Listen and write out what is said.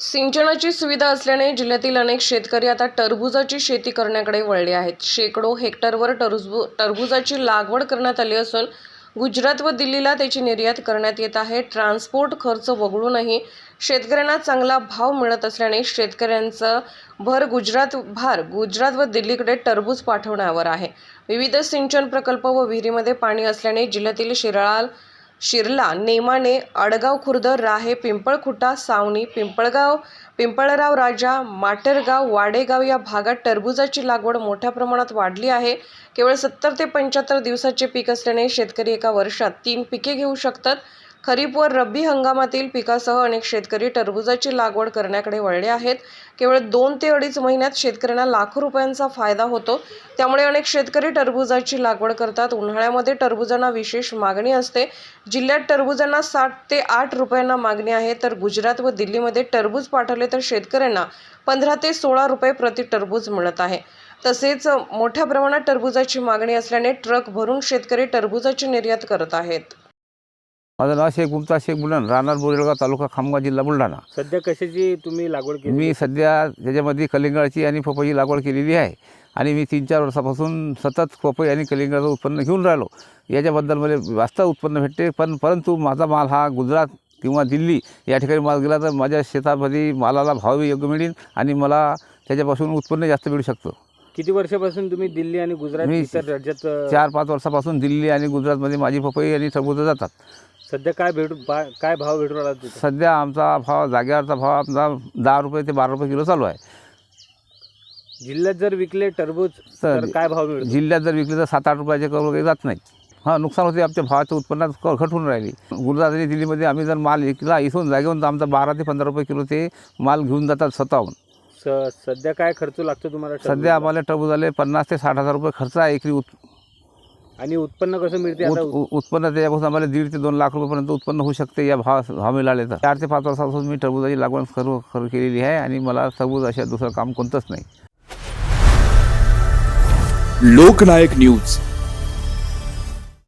सिंचनाची सुविधा असल्याने जिल्ह्यातील अनेक शेतकरी आता टरबूजाची शेती करण्याकडे वळले आहेत. शेकडो हेक्टरवर टरबू टरबूजाची लागवड करण्यात आली असून गुजरात व दिल्लीला त्याची निर्यात करण्यात येत आहे. ट्रान्सपोर्ट खर्च वगळूनही शेतकऱ्यांना चांगला भाव मिळत असल्याने शेतकऱ्यांचं भर गुजरात भार गुजरात व दिल्लीकडे टरबूज पाठवण्यावर आहे. विविध सिंचन प्रकल्प व विहिरीमध्ये पाणी असल्याने जिल्ह्यातील शिराळा शिरला नेमाने आडगाव खुर्द राहे पिंपळखुटा सावणी पिंपळगाव पिंपळराव राजा माटेरगाव वाडेगाव या भागात टरबूजाची लागवड मोठ्या प्रमाणात वाढली आहे. केवळ सत्तर ते पंच्याहत्तर दिवसाचे पीक असल्याने शेतकरी एका वर्षात तीन पिके घेऊ शकतात. खरीप व रब्बी हंगामातील पिकासह अनेक शेतकरी टरबूजाची लागवड करण्याकडे वळले आहेत. केवळ दोन ते अडीच महिन्यात शेतकऱ्यांना लाखो रुपयांचा फायदा होतो. त्यामुळे अनेक शेतकरी टरबूजाची लागवड करतात. उन्हाळ्यामध्ये टरबूजांना विशेष मागणी असते. जिल्ह्यात टरबूजांना साठ ते आठ रुपयांना मागणी आहे. तर गुजरात व दिल्लीमध्ये टरबूज पाठवले तर शेतकऱ्यांना पंधरा ते सोळा रुपये प्रति टरबूज मिळत आहे. तसेच मोठ्या प्रमाणात टरबूजाची मागणी असल्याने ट्रक भरून शेतकरी टरबूजाची निर्यात करत आहेत. माझं नाव शेख मुमता शेख बुलढाणा राहणार बोरेलगाव तालुका खामगाव जिल्हा बुलढाणा. सध्या कशाची तुम्ही लागवड केली? मी सध्या त्याच्यामध्ये कलिंगडाची आणि पपईची लागवड केलेली आहे. आणि मी तीन चार वर्षापासून सतत पपई आणि कलिंगडाचं उत्पन्न घेऊन राहिलो. याच्याबद्दल मला वास्तव उत्पन्न भेटते पण परंतु माझा माल हा गुजरात किंवा दिल्ली या ठिकाणी माल गेला तर माझ्या शेतामध्ये मालाला भाव योग्य मिळेल आणि मला त्याच्यापासून उत्पन्न जास्त मिळू शकतं. किती वर्षापासून तुम्ही दिल्ली आणि गुजरात राज्यात चार पाच वर्षापासून दिल्ली आणि गुजरातमध्ये माझी पपई आणि टरबूज जातात. सध्या काय भेटू बा- काय भाव भेटू राहिला तिथे? सध्या आमचा भाव जागेवरचा भाव आमचा दहा रुपये ते बारा रुपये किलो चालू आहे. जिल्ह्यात जर विकले टरबूज तर काय भाव मिळतो? जिल्ह्यात जर विकले तर सात आठ रुपयाचे करोड वगैरे जात नाही हां नुकसान होते आमच्या भावाच्या उत्पन्नात क- घट होऊन राहिली. आणि दिल्लीमध्ये आम्ही जर माल विकला इथून जागेहून तर आमचा बारा ते पंधरा रुपये किलो ते माल घेऊन जातात स्वतःहून. स- सध्या काय खर्च लागतो तुम्हाला सध्या? आम्हाला टरबूजाले पन्नास ते साठ हजार रुपये खर्च आहे एकरी उत आणि उत्पन्न कसं मिळते आता? उत- उ- उत्पन्न त्याच्यापासून आम्हाला दीड ते दोन लाख रुपयेपर्यंत उत्पन्न होऊ शकते या भाव भाव मिळाले तर. चार ते पाच वर्षापासून मी टरबूजाची लागवड सर्व खरं केलेली आहे आणि मला टरबूज अशा दुसरं काम कोणतंच नाही. लोकनायक न्यूज.